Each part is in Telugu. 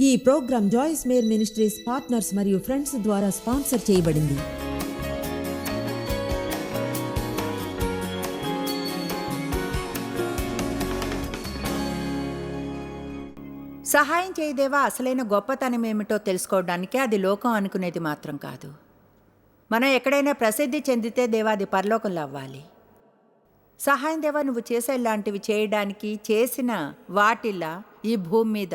ఈ programme Joyce Meyer ministries partners మరియు ఫ్రెండ్స్ ద్వారా స్పాన్సర్ చేయబడింది. సహాయం చేయదేవా? అసలైన గొప్పతనం ఏమిటో తెలుసుకోవడానికి అది లోకం అనుకునేది మాత్రం కాదు. మనం ఎక్కడైనా ప్రసిద్ధి చెందితే దేవా అది పరలోకంలో అవ్వాలి. సహాయం దేవా నువ్వు చేసే లాంటివి చేయడానికి చేసిన వాటిలా ఈ భూమి మీద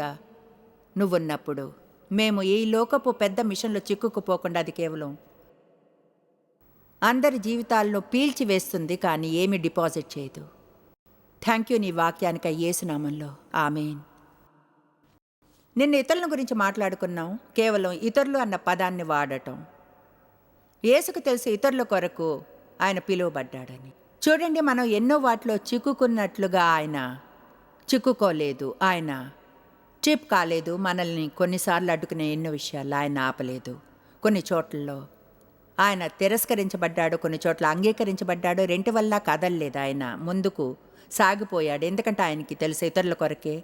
నువ్వున్నప్పుడు మేము ఈ లోకపు పెద్ద మిషన్లో చిక్కుకుపోకుండా అది కేవలం అందరి జీవితాల్లో పీల్చివేస్తుంది కానీ ఏమి డిపాజిట్ చేయదు. థ్యాంక్ యూ నీ వాక్యానికి యేసునామంలో. ఆమెన్. నిన్న ఇతరుల గురించి మాట్లాడుకున్నాం. కేవలం ఇతరులు అన్న పదాన్ని వాడటం. యేసుకు తెలిసి ఇతరుల కొరకు ఆయన పిలువబడ్డాడని. చూడండి మనం ఎన్నో వాటిలో చిక్కుకున్నట్లుగా ఆయన చిక్కుకోలేదు. ఆయన చీప్ కాలేదు. మనల్ని కొన్నిసార్లు అడ్డుకునే ఎన్నో విషయాలు ఆయన ఆపలేదు. కొన్ని చోట్లలో ఆయన తిరస్కరించబడ్డాడు కొన్ని చోట్ల అంగీకరించబడ్డాడు. రెంటి వల్ల కదలలేదు ఆయన. ముందుకు సాగిపోయాడు. ఎందుకంటే ఆయనకి తెలుసు ఇతరుల కొరకే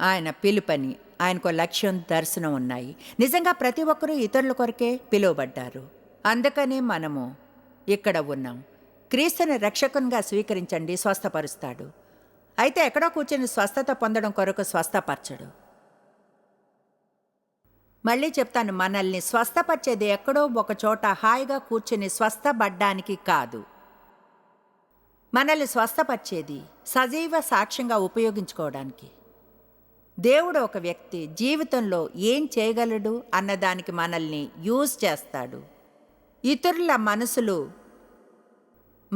ఆయన పిలుపని ఆయనకు లక్ష్యం దర్శనం ఉన్నాయి. నిజంగా ప్రతి ఒక్కరూ ఇతరుల కొరకే పిలువబడ్డారు. అందుకనే మనము ఇక్కడ ఉన్నాం. క్రీస్తుని రక్షకునిగా స్వీకరించండి స్వస్థపరుస్తాడు. అయితే ఎక్కడో కూర్చొని స్వస్థత పొందడం కొరకు స్వస్థపరచడు. మళ్ళీ చెప్తాను మనల్ని స్వస్థపరిచేది ఎక్కడో ఒక చోట హాయిగా కూర్చుని స్వస్థపడ్డానికి కాదు. మనల్ని స్వస్థపరిచేది సజీవ సాక్ష్యంగా ఉపయోగించుకోవడానికి. దేవుడు ఒక వ్యక్తి జీవితంలో ఏం చేయగలడు అన్నదానికి మనల్ని యూజ్ చేస్తాడు. ఇతరుల మనసులు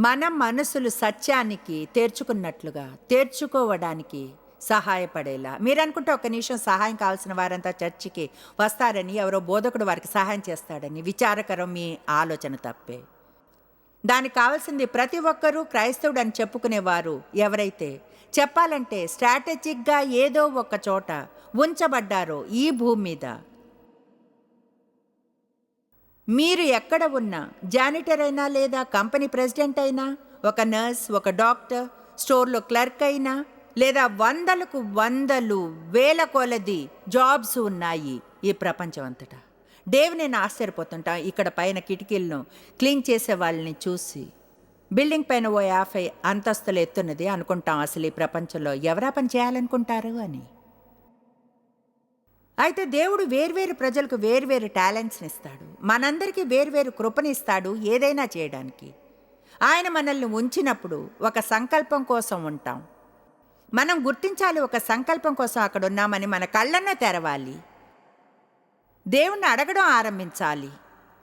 మన మనసులు సత్యానికి తేర్చుకున్నట్లుగా తేర్చుకోవడానికి సహాయపడేలా. మీరు అనుకుంటే ఒక నిమిషం సహాయం కావాల్సిన వారంతా చర్చికి వస్తారని ఎవరో బోధకుడు వారికి సహాయం చేస్తాడని విచారకరం మీ ఆలోచన తప్పే. దానికి కావాల్సింది ప్రతి ఒక్కరూ క్రైస్తవుడు అని చెప్పుకునేవారు ఎవరైతే చెప్పాలంటే స్ట్రాటజిక్గా ఏదో ఒక చోట ఉంచబడ్డారో ఈ భూమి మీద మీరు ఎక్కడ ఉన్నా జానిటర్ అయినా లేదా కంపెనీ ప్రెసిడెంట్ అయినా ఒక నర్స్ ఒక డాక్టర్ స్టోర్లో క్లర్క్ అయినా లేదా వందలకు వందలు వేల కొలది జాబ్స్ ఉన్నాయి ఈ ప్రపంచం అంతటా. డేవ్ నేను ఆశ్చర్యపోతుంటా ఇక్కడ పైన కిటికీలను క్లీన్ చేసే వాళ్ళని చూసి. బిల్డింగ్ పైన ఓ యాభై అంతస్తులు ఎత్తున్నది అనుకుంటాం అసలు ఈ ప్రపంచంలో. ఎవరా పని చేయాలనుకుంటారు అని. అయితే దేవుడు వేర్వేరు ప్రజలకు వేర్వేరు టాలెంట్స్ని ఇస్తాడు. మనందరికీ వేర్వేరు కృపనిస్తాడు ఏదైనా చేయడానికి. ఆయన మనల్ని ఉంచినప్పుడు ఒక సంకల్పం కోసం ఉంటాం. మనం గుర్తించాలి ఒక సంకల్పం కోసం అక్కడ ఉన్నామని మన కళ్ళన్న తెరవాలి. దేవుణ్ణి అడగడం ఆరంభించాలి.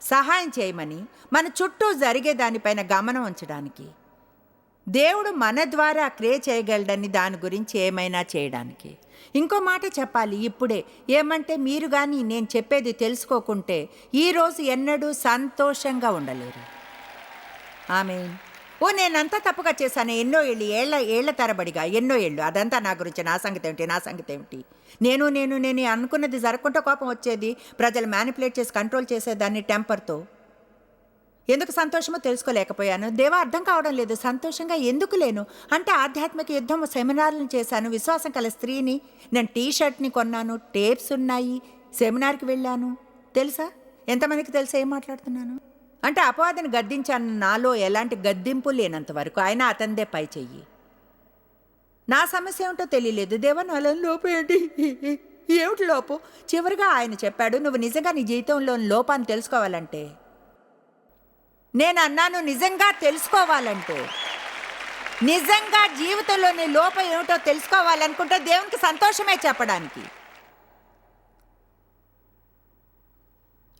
సహాయం చేయమని మన చుట్టూ జరిగే దానిపైన గమనం ఉంచడానికి. దేవుడు మన ద్వారా క్రియ చేయగలడని దాని గురించి ఏమైనా చేయడానికి. ఇంకో మాట చెప్పాలి ఇప్పుడే. ఏమంటే మీరు కానీ నేను చెప్పేది తెలుసుకోకుంటే ఈరోజు ఎన్నడూ సంతోషంగా ఉండలేరు. ఆమె ఓ నేనంతా తప్పుగా చేశాను ఎన్నో ఏళ్ళు ఏళ్ళ ఏళ్ళ తరబడిగా ఎన్నో ఏళ్ళు. అదంతా నా గురించి నా సంగతి ఏమిటి నా సంగతి ఏమిటి? నేను నేను నేను అనుకున్నది జరగకుండా కోపం వచ్చేది? ప్రజలు మ్యానిపులేట్ చేసి కంట్రోల్ చేసేదాన్ని టెంపర్తో ఎందుకు సంతోషమో తెలుసుకోలేకపోయాను. దేవా అర్థం కావడం లేదు. సంతోషంగా ఎందుకు లేను? అంటే ఆధ్యాత్మిక యుద్ధం సెమినార్లను చేశాను. విశ్వాసం కల స్త్రీని. నేను టీ షర్ట్ని కొన్నాను. టేప్స్ ఉన్నాయి. సెమినార్కి వెళ్ళాను. తెలుసా? ఎంతమందికి తెలుసా ఏం మాట్లాడుతున్నాను? అంటే అపవాదిని గద్దించాను. నాలో ఎలాంటి గద్దింపు లేనంత వరకు. ఆయన అతందే పై చెయ్యి. నా సమస్య ఏమిటో తెలియలేదు. దేవా నాలో లోపం ఏంటి? ఏమిటి లోపం? చివరిగా ఆయన చెప్పాడు నువ్వు నిజంగా నీ జీవితంలో లోపాన్ని తెలుసుకోవాలంటే నేను అన్నాను నిజంగా తెలుసుకోవాలంటే. నిజంగా జీవితంలోని లోపం ఏమిటో తెలుసుకోవాలనుకుంటే దేవునికి సంతోషమే చెప్పడానికి.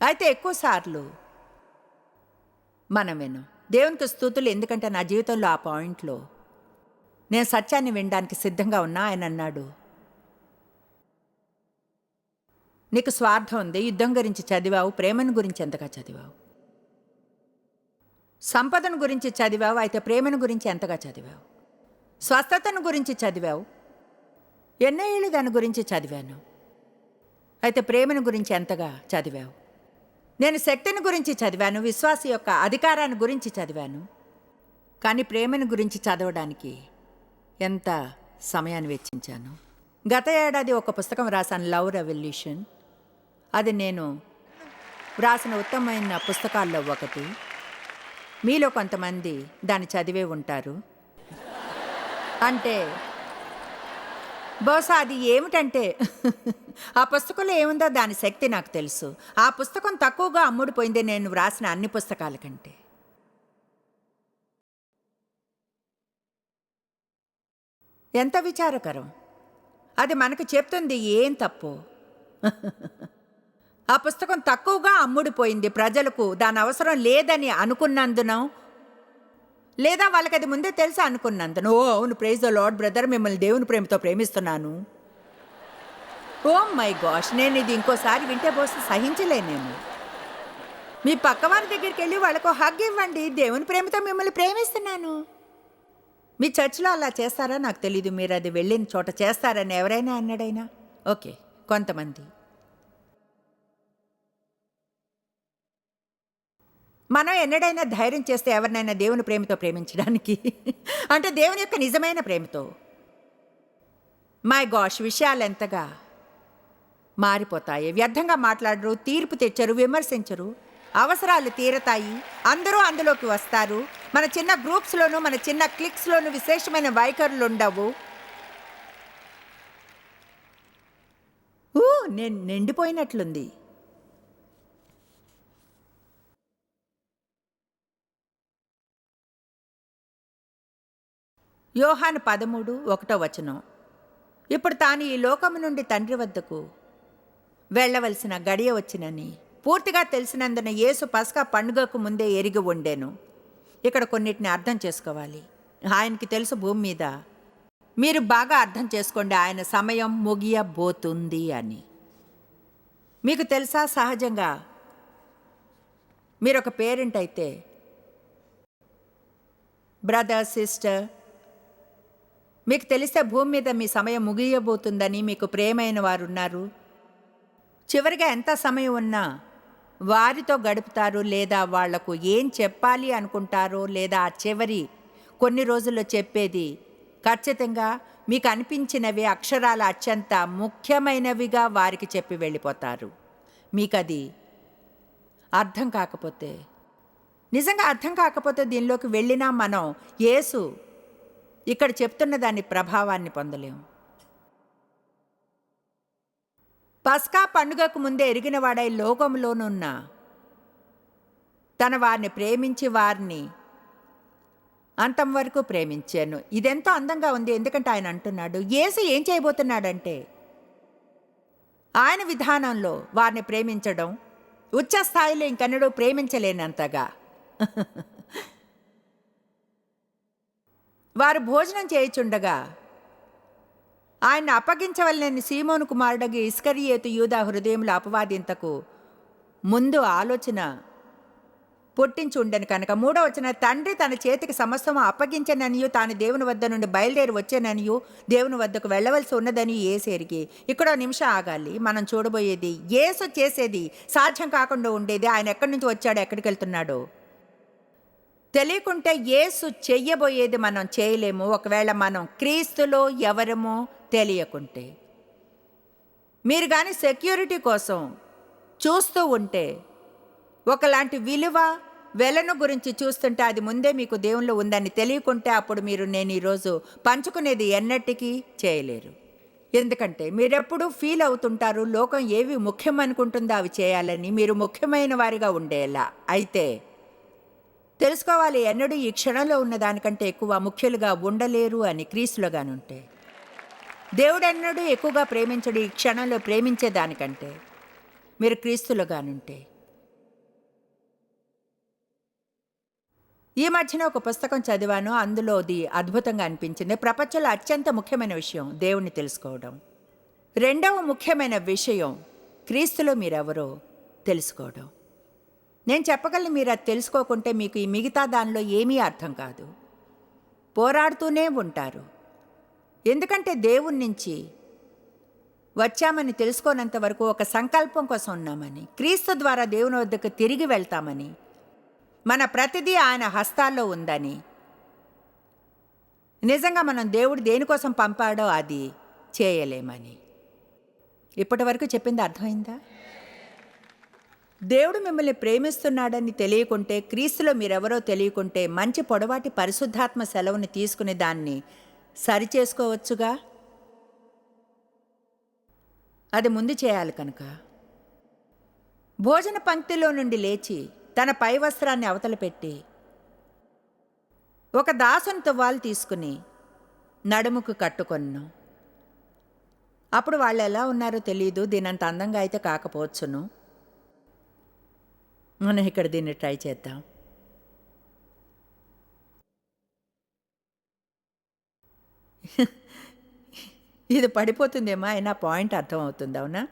అయితే ఎక్కువసార్లు మనం విను దేవునికి స్థుతులు ఎందుకంటే నా జీవితంలో ఆ పాయింట్లో నేను సత్యాన్ని వినడానికి సిద్ధంగా ఉన్నా ఆయన అన్నాడు. నీకు స్వార్థం ఉంది యుద్ధం గురించి చదివావు ప్రేమను గురించి ఎంతగా చదివావు? సంపదను గురించి చదివావు అయితే ప్రేమను గురించి ఎంతగా చదివావు? స్వస్థతను గురించి చదివావు? ఎన్నో ఏళ్ళు దాని గురించి చదివాను. అయితే ప్రేమను గురించి ఎంతగా చదివావు? నేను శక్తిని గురించి చదివాను విశ్వాస యొక్క అధికారాన్ని గురించి చదివాను. కానీ ప్రేమను గురించి చదవడానికి ఎంత సమయాన్ని వెచ్చించాను? గత ఏడాది ఒక పుస్తకం రాశాను లవ్ రెవల్యూషన్. అది నేను వ్రాసిన ఉత్తమమైన పుస్తకాల్లో ఒకటి. మీలో కొంతమంది దాన్ని చదివే ఉంటారు. అంటే బహుశా అది ఏమిటంటే ఆ పుస్తకంలో ఏముందో దాని శక్తి నాకు తెలుసు. ఆ పుస్తకం తక్కువగా అమ్ముడుపోయింది నేను వ్రాసిన అన్ని పుస్తకాల కంటే. ఎంత విచారకరం. అది మనకు చెప్తుంది ఏం తప్పు. ఆ పుస్తకం తక్కువగా అమ్ముడుపోయింది ప్రజలకు. దాని అవసరం లేదని అనుకున్నందున లేదా వాళ్ళకి అది ముందే తెలుసు అనుకున్నందున. ఓ అవును ప్రైజ్ ద లార్డ్ బ్రదర్ మిమ్మల్ని దేవుని ప్రేమతో ప్రేమిస్తున్నాను. ఓ మై గాష్ నేను ఇది ఇంకోసారి వింటే పోస్తే సహించలేనేను మీ పక్కవారి దగ్గరికి వెళ్ళి వాళ్ళకు హగ్ ఇవ్వండి దేవుని ప్రేమతో మిమ్మల్ని ప్రేమిస్తున్నాను. మీ చర్చిలో అలా చేస్తారా? నాకు తెలీదు మీరు అది వెళ్ళిన చోట చేస్తారని ఎవరైనా అన్నాడైనా? ఓకే కొంతమంది. మనం ఎన్నడైనా ధైర్యం చేస్తే ఎవరినైనా దేవుని ప్రేమతో ప్రేమించడానికి. అంటే దేవుని యొక్క నిజమైన ప్రేమతో. మై గాష్ విషయాలు ఎంతగా మారిపోతాయి. వ్యర్థంగా మాట్లాడరు తీర్పు తెచ్చరు విమర్శించరు. అవసరాలు తీరతాయి అందరూ అందులోకి వస్తారు. మన చిన్న గ్రూప్స్లోనూ మన చిన్న క్లిక్స్లోనూ విశేషమైన వైఖరులు ఉండవు. నేను నిండిపోయినట్లుంది. యోహాను పదమూడు ఒకటో వచనం. ఇప్పుడు తాను ఈ లోకము నుండి తండ్రి వద్దకు వెళ్ళవలసిన గడియ వచ్చినని. పూర్తిగా తెలిసినందున యేసు పస్కా పండుగకు ముందే ఎరిగి ఉండేను. ఇక్కడ కొన్నిటిని అర్థం చేసుకోవాలి. ఆయనకి తెలుసు భూమి మీద. మీరు బాగా అర్థం చేసుకోండి ఆయన సమయం ముగియబోతుంది అని. మీకు తెలుసా? సహజంగా మీరు ఒక పేరెంట్ అయితే బ్రదర్ సిస్టర్ మీకు తెలిస్తే భూమి మీద మీ సమయం ముగియబోతుందని మీకు ప్రేమైన వారు ఉన్నారు చివరిగా ఎంత సమయం ఉన్నా వారితో గడుపుతారు లేదా వాళ్ళకు ఏం చెప్పాలి అనుకుంటారో లేదా ఆ చివరి కొన్ని రోజుల్లో చెప్పేది ఖచ్చితంగా మీకు అనిపించినవి అక్షరాలు అత్యంత ముఖ్యమైనవిగా వారికి చెప్పి వెళ్ళిపోతారు. మీకు అది అర్థం కాకపోతే నిజంగా అర్థం కాకపోతే దీనిలోకి వెళ్ళినా మనం యేసు ఇక్కడ చెప్తున్న దాని ప్రభావాన్ని పొందలేం పస్కా పండుగకు ముందే ఎరిగిన వాడై లోకంలోనున్న తన వారిని ప్రేమించి వారిని అంతం వరకు ప్రేమించాను. ఇదెంతో అందంగా ఉంది ఎందుకంటే ఆయన అంటున్నాడు యేసు ఏం చేయబోతున్నాడంటే ఆయన విధానంలో వారిని ప్రేమించడం ఉచ్చ స్థాయిలో ఇంకన్నడూ ప్రేమించలేనంతగా. వారు భోజనం చేయుచుండగా ఆయన అప్పగించవలనని సీమోను కుమారుడగి ఇస్కరియేతు యూదా హృదయంలో అపవాదింతకు ముందు ఆలోచన పుట్టించుండెను ఉండను కనుక. మూడో వచ్చిన తండ్రి తన చేతికి సమస్తము అప్పగించననియు తాను దేవుని వద్ద నుండి బయలుదేరి వచ్చాననియు దేవుని వద్దకు వెళ్ళవలసి ఉన్నదని ఏసేరికి. ఇక్కడ నిమిషం ఆగాలి. మనం చూడబోయేది ఏసు చేసేది సాధ్యం కాకుండా ఉండేది. ఆయన ఎక్కడి నుంచి వచ్చాడో ఎక్కడికి వెళ్తున్నాడో. తెలియకుంటే యేసు చెయ్యబోయేది మనం చేయలేము. ఒకవేళ మనం క్రీస్తులో ఎవరమో తెలియకుంటే. మీరు కానీ సెక్యూరిటీ కోసం చూస్తూ ఉంటే ఒకలాంటి విలువ వెలను గురించి చూస్తుంటే అది ముందే మీకు దేవుళ్ళు ఉందని తెలియకుంటే అప్పుడు మీరు నేను ఈరోజు పంచుకునేది ఎన్నటికీ చేయలేరు. ఎందుకంటే మీరెప్పుడు ఫీల్ అవుతుంటారు లోకం ఏవి ముఖ్యం అనుకుంటుందో అవి చేయాలని. మీరు ముఖ్యమైన వారిగా ఉండేలా. అయితే తెలుసుకోవాలి ఎన్నడూ ఈ క్షణంలో ఉన్న దానికంటే ఎక్కువ ముఖ్యులుగా ఉండలేరు అని క్రీస్తులుగానుంటే దేవుడెన్నడూ ఎక్కువగా ప్రేమించడు ఈ క్షణంలో ప్రేమించే దానికంటే. మీరు క్రీస్తులుగానుంటే ఈ మధ్యన ఒక పుస్తకం చదివాను అందులోది అద్భుతంగా అనిపించింది. ప్రపంచంలో అత్యంత ముఖ్యమైన విషయం దేవుణ్ణి తెలుసుకోవడం. రెండవ ముఖ్యమైన విషయం క్రీస్తులో మీరెవరో తెలుసుకోవడం. నేను చెప్పగలను మీరు అది తెలుసుకోకుంటే మీకు ఈ మిగతా దానిలో ఏమీ అర్థం కాదు. పోరాడుతూనే ఉంటారు. ఎందుకంటే దేవుని నుంచి వచ్చామని తెలుసుకోనంత వరకు ఒక సంకల్పం కోసం ఉన్నామని క్రీస్తు ద్వారా దేవుని వద్దకు తిరిగి వెళ్తామని మన ప్రతిదీ ఆయన హస్తాల్లో ఉందని. నిజంగా మనం దేవుడు దేనికోసం పంపాడో అది చేయలేమని. ఇప్పటి వరకు చెప్పింది అర్థమైందా? దేవుడు మిమ్మల్ని ప్రేమిస్తున్నాడని తెలియకుంటే క్రీస్తులో మీరెవరో తెలియకుంటే మంచి పొడవాటి పరిశుద్ధాత్మ సెలవుని తీసుకుని దాన్ని సరిచేసుకోవచ్చుగా? అది ముందు చేయాలి కనుక. భోజన పంక్తిలో నుండి లేచి తన పై వస్త్రాన్ని అవతల పెట్టి ఒక దాసుని తువ్వాలు తీసుకుని నడుముకు కట్టుకొన్ను. అప్పుడు వాళ్ళు ఎలా ఉన్నారో తెలియదు దీనంత అందంగా అయితే కాకపోవచ్చును. మనం ఇక్కడ దీన్ని ట్రై చేద్దాం. ఇది పడిపోతుందేమో అయినా పాయింట్ అర్థమవుతుంది అవునా?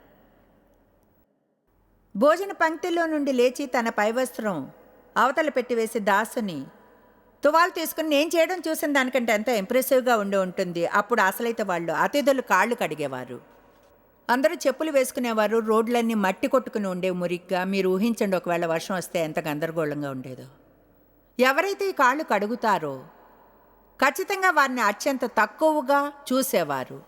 భోజన పంక్తిలో నుండి లేచి తన పైవస్త్రం అవతల పెట్టి వేసి దాసుని తువాలు తీసుకుని నేను చేయడం చూసిన దానికంటే ఎంత ఇంప్రెసివ్గా ఉండి ఉంటుంది. అప్పుడు అసలైతే వాళ్ళు అతిథులు కాళ్ళు కడిగేవారు. అందరూ చెప్పులు వేసుకునేవారు రోడ్లన్నీ మట్టి కొట్టుకుని ఉండే మురిగ్గా. మీరు ఊహించండి ఒకవేళ వర్షం వస్తే ఎంత గందరగోళంగా ఉండేదో. ఎవరైతే ఈ కాళ్ళు కడుగుతారో ఖచ్చితంగా వారిని అత్యంత తక్కువగా చూసేవారు.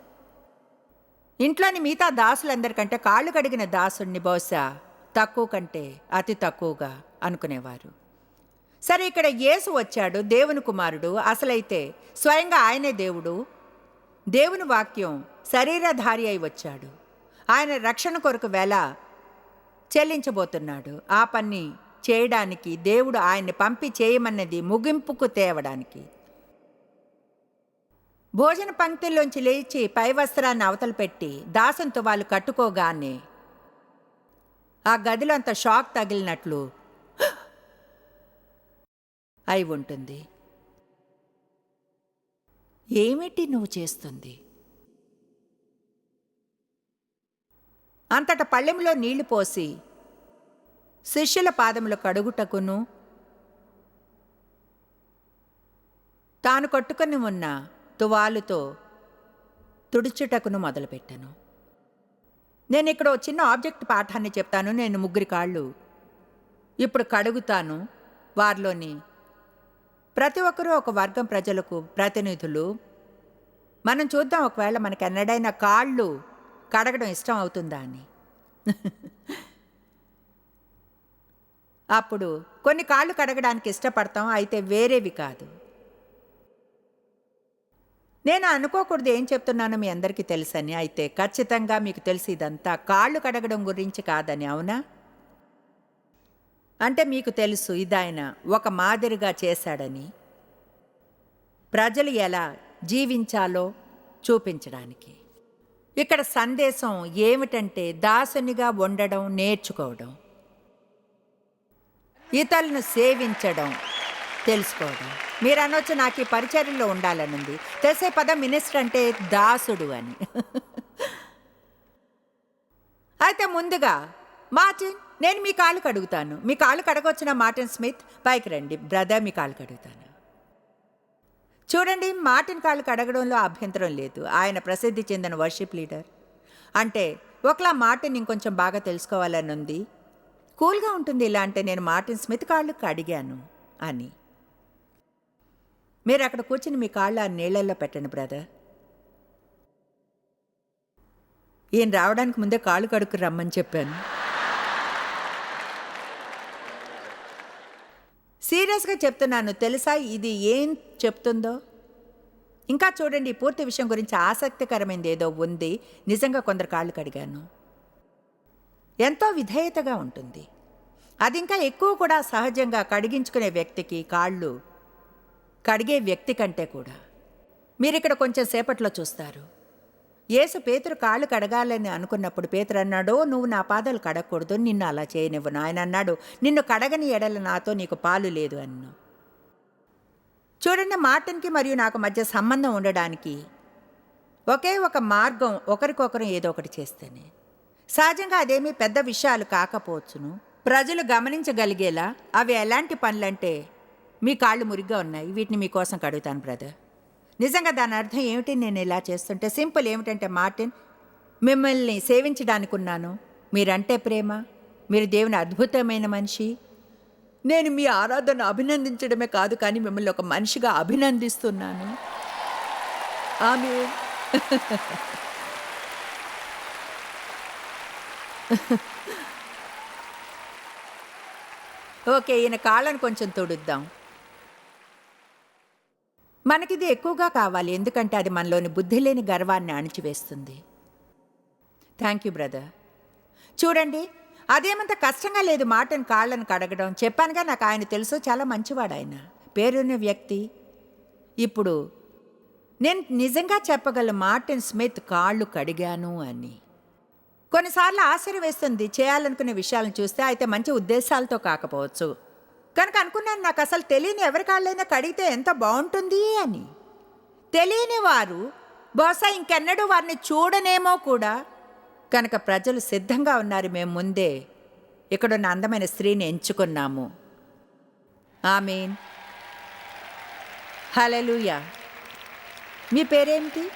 ఇంట్లోని మిగతా దాసులందరికంటే కాళ్ళు కడిగిన దాసుడిని బహుశా తక్కువ కంటే అతి తక్కువగా అనుకునేవారు. సరే ఇక్కడ యేసు వచ్చాడు దేవుని కుమారుడు. అసలైతే స్వయంగా ఆయనే దేవుడు. దేవుని వాక్యం శరీరధారి అయి వచ్చాడు. ఆయన రక్షణ కొరకు వేళ చెల్లించబోతున్నాడు. ఆ పని చేయడానికి దేవుడు ఆయన్ని పంపి చేయమన్నది ముగింపుకు తేవడానికి. భోజన పంక్తిలోంచి లేచి పై వస్త్రాన్ని అవతల పెట్టి దాసంతో వాళ్ళు కట్టుకోగానే ఆ గదిలో అంత షాక్ తగిలినట్లు అయి ఉంటుంది. ఏమిటి నువ్వు చేస్తుంది? అంతట పళ్ళెంలో నీళ్ళు పోసి శిష్యుల పాదములు కడుగుటకును తాను కట్టుకుని ఉన్న తువాలుతో తుడుచుటకును మొదలుపెట్టాను. నేను ఇక్కడ చిన్న ఆబ్జెక్ట్ పాఠాన్ని చెప్తాను. నేను ముగ్గురి కాళ్ళు ఇప్పుడు కడుగుతాను వారిలోని ప్రతి ఒక్కరూ ఒక వర్గం ప్రజలకు ప్రతినిధులు. మనం చూద్దాం ఒకవేళ మనకి ఎన్నడైనా కాళ్ళు కడగడం ఇష్టం అవుతుందా అని? అప్పుడు కొన్ని కాళ్ళు కడగడానికి ఇష్టపడతాం అయితే వేరేవి కాదు. నేను అనుకోకూడదు ఏం చెప్తున్నానో మీ అందరికీ తెలుసని అయితే ఖచ్చితంగా మీకు తెలిసి ఇదంతా. కాళ్ళు కడగడం గురించి కాదని అవునా? అంటే మీకు తెలుసు ఇదాయన ఒక మాదిరిగా చేశాడని. ప్రజలు ఎలా జీవించాలో చూపించడానికి. ఇక్కడ సందేశం ఏమిటంటే దాసునిగా ఉండడం నేర్చుకోవడం. ఇతరులను సేవించడం తెలుసుకోవడం. మీరు అనొచ్చు నాకు ఈ పరిచర్యలో ఉండాలనుంది. తెలిసే పదం మినిస్టర్ అంటే దాసుడు అని. అయితే ముందుగా మార్టిన్ నేను మీ కాలు కడుగుతాను. మీ కాలు కడగొచ్చిన మార్టిన్ స్మిత్ పైకి రండి. బ్రదర్ మీ కాలు కడుగుతాను. చూడండి మార్టిన్ కాళ్ళు కడగడంలో అభ్యంతరం లేదు. ఆయన ప్రసిద్ధి చెందిన వర్షిప్ లీడర్. అంటే ఒకలా మార్టిన్ ఇంకొంచెం బాగా తెలుసుకోవాలని ఉంది కూల్గా ఉంటుంది ఇలా అంటే నేను మార్టిన్ స్మిత్ కాళ్ళు కడిగాను అని. మీరు అక్కడ కూర్చుని మీ కాళ్ళు ఆ నీళ్ళల్లో పెట్టండి బ్రదర్. ఈయన రావడానికి ముందే కాళ్ళు కడుక్కు రమ్మని చెప్పాను. సీరియస్గా చెప్తున్నాను. తెలుసా? ఇది ఏం చెప్తుందో? ఇంకా చూడండి పూర్తి విషయం గురించి ఆసక్తికరమైనది ఏదో ఉంది. నిజంగా కొందరు కాళ్ళు కడిగాను. ఎంతో విధేయతగా ఉంటుంది. అది ఇంకా ఎక్కువ కూడా సహజంగా కడిగించుకునే వ్యక్తికి కాళ్ళు కడిగే వ్యక్తి కంటే కూడా. మీరు ఇక్కడ కొంచెం సేపట్లో చూస్తారు. యేసు పేతురు కాళ్ళు కడగాలని అనుకున్నప్పుడు పేతురు అన్నాడు నువ్వు నా పాదాలు కడగకూడదు నిన్ను అలా చేయనివ్వు. ఆయన అన్నాడు నిన్ను కడగని ఎడల నాతో నీకు పాలు లేదు అన్ను చూడండి మార్టిన్కి మరియు నాకు మధ్య సంబంధం ఉండడానికి ఒకే ఒక మార్గం ఒకరికొకరు ఏదో ఒకటి చేస్తేనే. సహజంగా అదేమీ పెద్ద విషయాలు కాకపోవచ్చును. ప్రజలు గమనించగలిగేలా అవి ఎలాంటి పనులంటే మీ కాళ్ళు మురిగ్గా ఉన్నాయి వీటిని మీకోసం కడుగుతాను బ్రదర్. నిజంగా దాని అర్థం ఏమిటి? నేను ఇలా చేస్తుంటే సింపుల్ ఏమిటంటే మార్టిన్ మిమ్మల్ని సేవించడానికి ఉన్నాను మీరంటే ప్రేమ. మీరు దేవుని అద్భుతమైన మనిషి. నేను మీ ఆరాధన అభినందించడమే కాదు కానీ మిమ్మల్ని ఒక మనిషిగా అభినందిస్తున్నాను. ఆమె ఓకే ఈయన కాళ్ళను కొంచెం తొడుద్దాం. మనకిది ఎక్కువగా కావాలి. ఎందుకంటే అది మనలోని బుద్ధి లేని గర్వాన్ని అణిచివేస్తుంది. థ్యాంక్ యూ బ్రదర్ చూడండి అదేమంత కష్టంగా లేదు మాటను కాళ్ళను కడగడం. చెప్పానుగా నాకు ఆయన తెలుసు చాలా మంచివాడు ఆయన. పేరున్న వ్యక్తి. ఇప్పుడు నేను నిజంగా చెప్పగల మార్టిన్ స్మిత్ కాళ్ళు కడిగాను అని. కొన్నిసార్లు ఆశ్చర్య వేస్తుంది చేయాలనుకునే విషయాలను చూస్తే అయితే మంచి ఉద్దేశాలతో కాకపోవచ్చు. కనుక అనుకున్నాను నాకు అసలు తెలియని ఎవరి కాళ్ళైనా కడిగితే ఎంత బాగుంటుంది అని. తెలియని వారు బహుశా ఇంకెన్నడూ వారిని చూడనేమో కూడా. కనుక ప్రజలు సిద్ధంగా ఉన్నారు మేము ముందే. ఇక్కడున్న అందమైన స్త్రీని ఎంచుకున్నాము. ఆమెన్. హలలుయా మీ పేరేమిటి?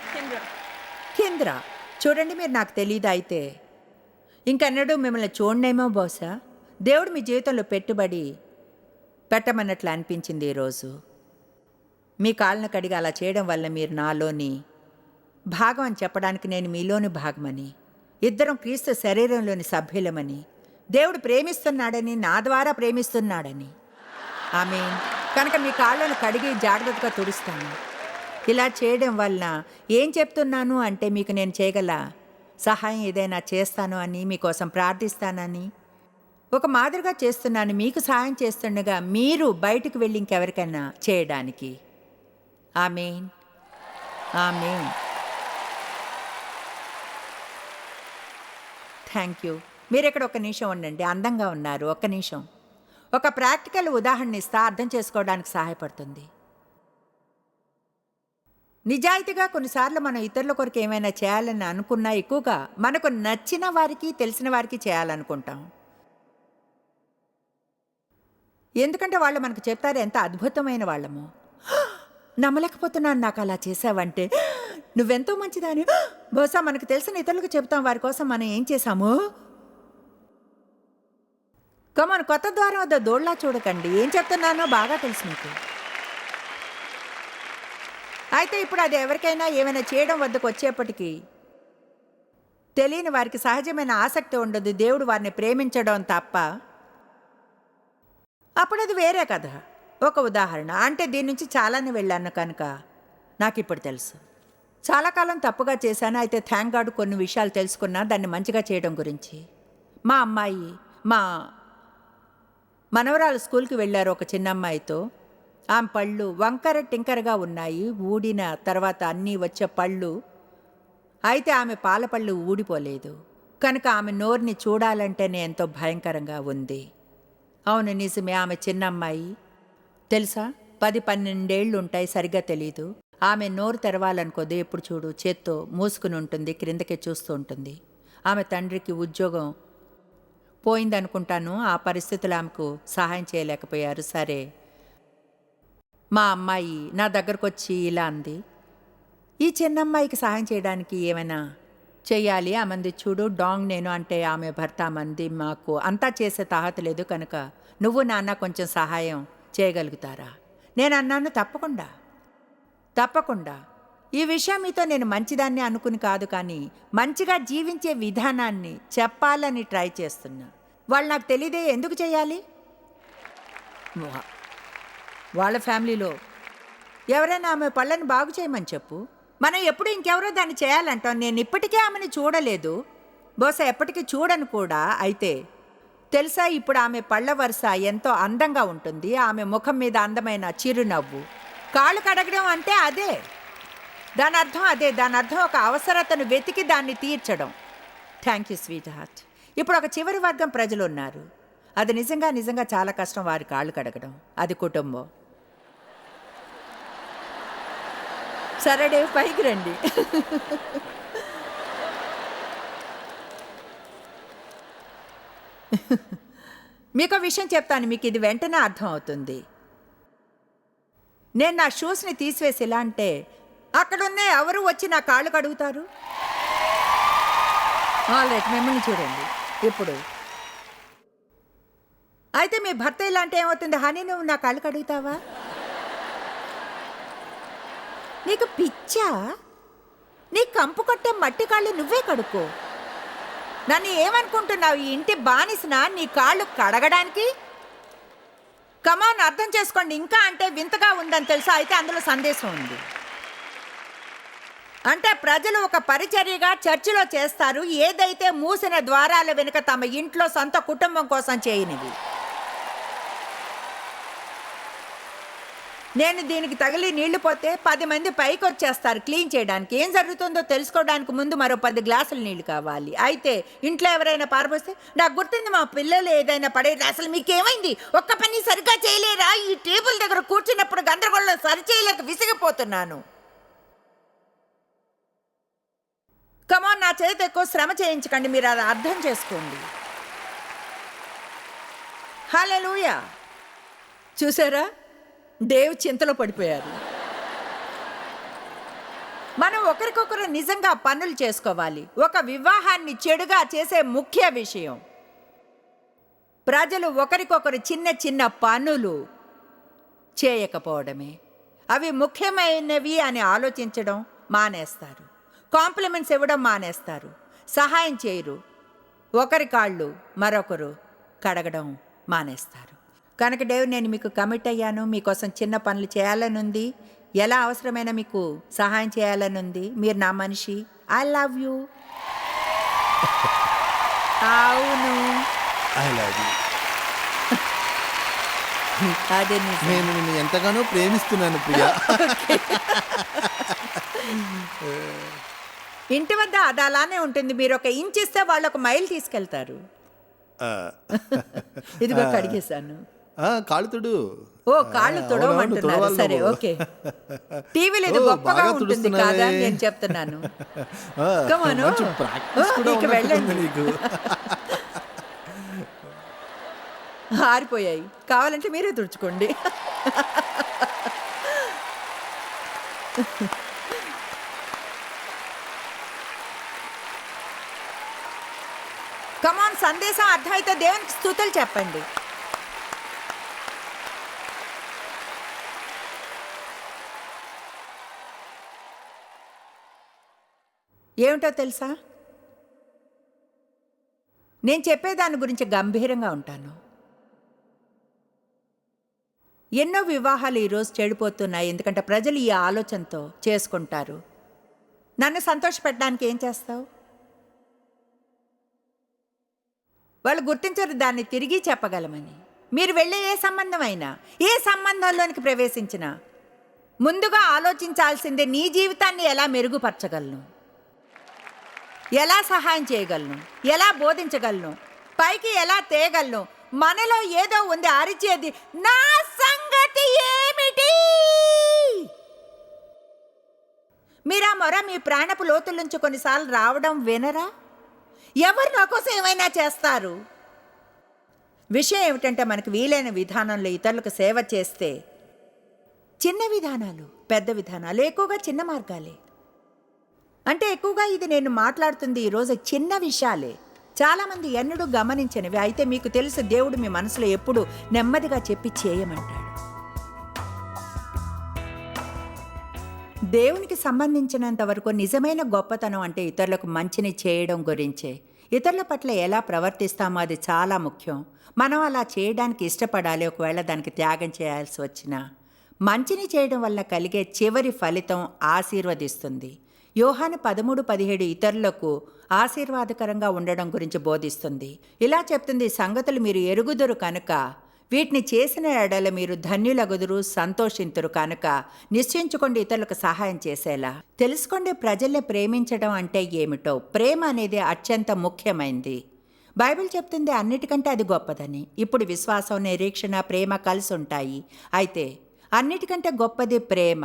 కేంద్ర. చూడండి మీరు నాకు తెలియదు అయితే. ఇంకెన్నడూ మిమ్మల్ని చూడనేమో బహుశా. దేవుడు మీ జీవితంలో పెట్టుబడి పెట్టమన్నట్లు అనిపించింది ఈరోజు మీ కాళ్ళను కడిగి అలా చేయడం వల్ల మీరు నాలోని భాగం అని చెప్పడానికి నేను మీలోని భాగమని ఇద్దరం క్రీస్తు శరీరంలోని సభ్యులమని దేవుడు ప్రేమిస్తున్నాడని నా ద్వారా ప్రేమిస్తున్నాడని. ఆమె కనుక మీ కాళ్ళను కడిగి జాగ్రత్తగా తుడుస్తాను. ఇలా చేయడం వలన ఏం చెప్తున్నాను అంటే మీకు నేను చేయగల సహాయం ఏదైనా చేస్తాను అని మీకోసం ప్రార్థిస్తానని ఒక మాదిరిగా చేస్తున్నాను మీకు సహాయం చేస్తుండగా మీరు బయటకు వెళ్ళి ఇంకెవరికైనా చేయడానికి. ఆమెన్. ఆమెన్. థ్యాంక్ యూ మీరు ఇక్కడ ఒక నిమిషం ఉండండి అందంగా ఉన్నారు ఒక్క నిమిషం. ఒక ప్రాక్టికల్ ఉదాహరణ ఇస్తా అర్థం చేసుకోవడానికి సహాయపడుతుంది. నిజాయితీగా కొన్నిసార్లు మనం ఇతరుల కొరకు ఏమైనా చేయాలని అనుకున్నా ఎక్కువగా మనకు నచ్చిన వారికి తెలిసిన వారికి చేయాలనుకుంటాం. ఎందుకంటే వాళ్ళు మనకు చెప్తారు ఎంత అద్భుతమైన వాళ్ళము. నమ్మలేకపోతున్నాను నాకు అలా చేసావంటే నువ్వెంతో మంచిదాని. బహుశా మనకు తెలిసిన ఇతరులకు చెప్తాం వారి కోసం మనం ఏం చేశాము? కమన్ కొత్త ద్వారం వద్ద దోళ్ళా చూడకండి. ఏం చెప్తున్నానో బాగా తెలుసు మీకు. అయితే ఇప్పుడు అది ఎవరికైనా ఏమైనా చేయడం వద్దకు వచ్చేప్పటికీ తెలియని వారికి సహజమైన ఆసక్తి ఉండదు. దేవుడు వారిని ప్రేమించడం తప్ప. అప్పుడు అది వేరే కథ. ఒక ఉదాహరణ. అంటే దీని నుంచి చాలానే వెళ్ళాను కనుక నాకు ఇప్పుడు తెలుసు. చాలా కాలం తప్పుగా చేశాను. అయితే థ్యాంక్ గాడ్ కొన్ని విషయాలు తెలుసుకున్నా దాన్ని మంచిగా చేయడం గురించి. మా అమ్మాయి మా మనవరాలు స్కూల్కి వెళ్ళారు ఒక చిన్న అమ్మాయితో ఆమె పళ్ళు వంకర టింకరగా ఉన్నాయి. ఊడిన తర్వాత అన్నీ వచ్చే పళ్ళు. అయితే ఆమె పాల పళ్ళు ఊడిపోలేదు. కనుక ఆమె నోరుని చూడాలంటేనే ఎంతో భయంకరంగా ఉంది. అవును నిజమే. ఆమె చిన్నమ్మాయి. తెలుసా? పది పన్నెండేళ్ళు ఉంటాయి సరిగ్గా తెలీదు. ఆమె నోరు తెరవాలనుకోదు. ఎప్పుడు చూడు చేత్తో మూసుకుని ఉంటుంది క్రిందకి చూస్తూ ఉంటుంది. ఆమె తండ్రికి ఉద్యోగం పోయిందనుకుంటాను. ఆ పరిస్థితులు ఆమెకు సహాయం చేయలేకపోయారు. సరే. మా అమ్మాయి నా దగ్గరకు వచ్చి ఇలా అంది. ఈ చిన్నమ్మాయికి సహాయం చేయడానికి ఏమైనా చెయ్యాలి ఆమంది చూడు డాంగ్ నేను అంటే ఆమె భర్త మంది మాకు అంతా చేసే తాహత లేదు కనుక నువ్వు నాన్న కొంచెం సహాయం చేయగలుగుతారా? నేను అన్నాను తప్పకుండా. తప్పకుండా. ఈ విషయం మీతో నేను మంచిదాన్ని అనుకుని కాదు కానీ మంచిగా జీవించే విధానాన్ని చెప్పాలని ట్రై చేస్తున్నా. వాళ్ళు నాకు తెలియదే ఎందుకు చేయాలి? వాళ్ళ ఫ్యామిలీలో ఎవరైనా ఆమె పళ్ళని బాగు చేయమని చెప్పు. మనం ఎప్పుడు ఇంకెవరో దాన్ని చేయాలంటాం. నేను ఇప్పటికే ఆమెను చూడలేదు. బహుశా ఎప్పటికీ చూడను కూడా. అయితే తెలుసా ఇప్పుడు ఆమె పళ్ళ వరుస ఎంతో అందంగా ఉంటుంది. ఆమె ముఖం మీద అందమైన చిరునవ్వు. కాళ్ళు కడగడం అంటే అదే. దాని అర్థం అదే. దాని అర్థం ఒక అవసరతను వెతికి దాన్ని తీర్చడం. థ్యాంక్ యూ స్వీట్ హార్ట్ ఇప్పుడు ఒక చివరి వర్గం ప్రజలు ఉన్నారు అది నిజంగా నిజంగా చాలా కష్టం వారి కాళ్ళు కడగడం. అది కుటుంబం. సరే పైకి రండి. మీకు విషయం చెప్తాను మీకు ఇది వెంటనే అర్థం అవుతుంది. నేను నా షూస్ని తీసివేసి ఇలా అంటే అక్కడున్న ఎవరు వచ్చి నా కాళ్ళు కడుగుతారు రైట్ మిమ్మల్ని చూడండి. ఇప్పుడు అయితే మీ భర్త ఇలా అంటే ఏమవుతుంది? హనీ నువ్వు నా కాళ్ళు కడుగుతావా నీకు పిచ్చా? నీ కంపు కొట్టే మట్టి కాళ్ళు నువ్వే కడుక్కో. నన్ను ఏమనుకుంటున్నావు? ఈ ఇంటి బానిసన? నీ కాళ్ళు కడగడానికి? కమాన్ అర్థం చేసుకోండి. ఇంకా అంటే వింతగా ఉందని తెలుసా? అయితే అందులో సందేశం ఉంది. అంటే ప్రజలు ఒక పరిచర్యగా చర్చిలో చేస్తారు. ఏదైతే మూసిన ద్వారాల వెనుక తమ ఇంట్లో సొంత కుటుంబం కోసం చేయనివి. నేను దీనికి తగిలి నీళ్ళు పోతే పది మంది పైకి వచ్చేస్తారు క్లీన్ చేయడానికి. ఏం జరుగుతుందో తెలుసుకోవడానికి ముందు మరో పది గ్లాసులు నీళ్ళు కావాలి. అయితే ఇంట్లో ఎవరైనా పారబోస్తే నాకు గుర్తుంది మా పిల్లలు ఏదైనా పడే అసలు మీకేమైంది? ఒక్క పని సరిగ్గా చేయలేరా? ఈ టేబుల్ దగ్గర కూర్చున్నప్పుడు గందరగోళం సరి చేయలేక విసిగిపోతున్నాను కమాన్ నా చేతి ఎక్కువ శ్రమ చేయించకండి మీరు అది అర్థం చేసుకోండి. హల్లెలూయా చూసారా? దేవ్ చింతలో పడిపోయారు. మనం ఒకరికొకరు నిజంగా పనులు చేసుకోవాలి. ఒక వివాహాన్ని చెడుగా చేసే ముఖ్య విషయం. ప్రజలు ఒకరికొకరు చిన్న చిన్న పనులు చేయకపోవడమే. అవి ముఖ్యమైనవి అని ఆలోచించడం మానేస్తారు. కాంప్లిమెంట్స్ ఇవ్వడం మానేస్తారు. సహాయం చేయరు. ఒకరి కాళ్ళు మరొకరు కడగడం మానేస్తారు. కనుక దేవ్ నేను మీకు కమిట్ అయ్యాను. మీకోసం చిన్న పనులు చేయాలనుంది. ఎలా అవసరమైనా మీకు సహాయం చేయాలనుంది. మీరు నా మనిషి. ఐ లవ్ యూ అవును. ఐ లవ్ యూ అదే నిజం. నేను నిన్ను ఎంతగానో ప్రేమిస్తున్నాను ప్రియా. ఇంటి వద్ద అది అలానే ఉంటుంది. మీరు ఒక ఇంచ్ ఇస్తే వాళ్ళు ఒక మైల్ తీసుకెళ్తారు. ఆ, ఇదిగో కడిగేశాను. కాళ్ళు తుడు. ఓ కాళ్ళు తుడవమంటున్నారు. సరే ఓకే. టీవీలో ఇది ఓ, గొప్పగా ఉంటుంది. కాదా నేను చెప్తున్నాను. ఆ, Come on, మంచి oh. Oh, ఇక వెళ్ళండి. ఆరిపోయాయి కావాలంటే మీరే తుడుచుకోండి. కమాన్ సందేశం అర్థమైతే దేవునికి స్థుతులు చెప్పండి. ఏమిటో తెలుసా? నేను చెప్పేదాని గురించి గంభీరంగా ఉంటాను. ఎన్నో వివాహాలు ఈరోజు చెడిపోతున్నాయి. ఎందుకంటే ప్రజలు ఈ ఆలోచనతో చేసుకుంటారు. నన్ను సంతోషపెట్టడానికి ఏం చేస్తావు? వాళ్ళు గుర్తించరు దాన్ని తిరిగి చెప్పగలమని. మీరు వెళ్ళే ఏ సంబంధమైనా ఏ సంబంధంలోనికి ప్రవేశించినా ముందుగా ఆలోచించాల్సిందే నీ జీవితాన్ని ఎలా మెరుగుపరచగలను? ఎలా సహాయం చేయగలను? ఎలా బోధించగలను? పైకి ఎలా తేయగలను? మనలో ఏదో ఉంది అరిచేది. నా సంగతి ఏమిటి? మీరా మొర మీ ప్రాణపు లోతుల నుంచి కొన్నిసార్లు రావడం వినరా? ఎవరు నా కోసం ఏమైనా చేస్తారు? విషయం ఏమిటంటే మనకు వీలైన విధానంలో ఇతరులకు సేవ చేస్తే చిన్న విధానాలు పెద్ద విధానాలు ఎక్కువగా చిన్న మార్గాలే. అంటే ఎక్కువగా ఇది నేను మాట్లాడుతుంది ఈరోజు చిన్న విషయాలే. చాలామంది ఎన్నడూ గమనించనివి. అయితే మీకు తెలుసు దేవుడు మీ మనసులో ఎప్పుడు నెమ్మదిగా చెప్పి చేయమంటాడు. దేవునికి సంబంధించినంత వరకు నిజమైన గొప్పతనం అంటే ఇతరులకు మంచిని చేయడం గురించే. ఇతరుల పట్ల ఎలా ప్రవర్తిస్తామో అది చాలా ముఖ్యం. మనం అలా చేయడానికి ఇష్టపడాలి ఒకవేళ దానికి త్యాగం చేయాల్సి వచ్చినా. మంచిని చేయడం వల్ల కలిగే చివరి ఫలితం ఆశీర్వదిస్తుంది. యోహాను పదమూడు పదిహేడు ఇతరులకు ఆశీర్వాదకరంగా ఉండడం గురించి బోధిస్తుంది. ఇలా చెప్తుంది సంగతులు మీరు ఎరుగుదురు కనుక వీటిని చేసిన ఎడల మీరు ధన్యులగుదురు సంతోషింతురు కనుక నిశ్చయించుకోండి ఇతరులకు సహాయం చేసేలా. తెలుసుకోండి ప్రజల్ని ప్రేమించడం అంటే ఏమిటో. ప్రేమ అనేది అత్యంత ముఖ్యమైంది. బైబిల్ చెప్తుంది అన్నిటికంటే అది గొప్పదని. ఇప్పుడు విశ్వాసం నిరీక్షణ ప్రేమ కలిసి ఉంటాయి అయితే అన్నిటికంటే గొప్పది ప్రేమ.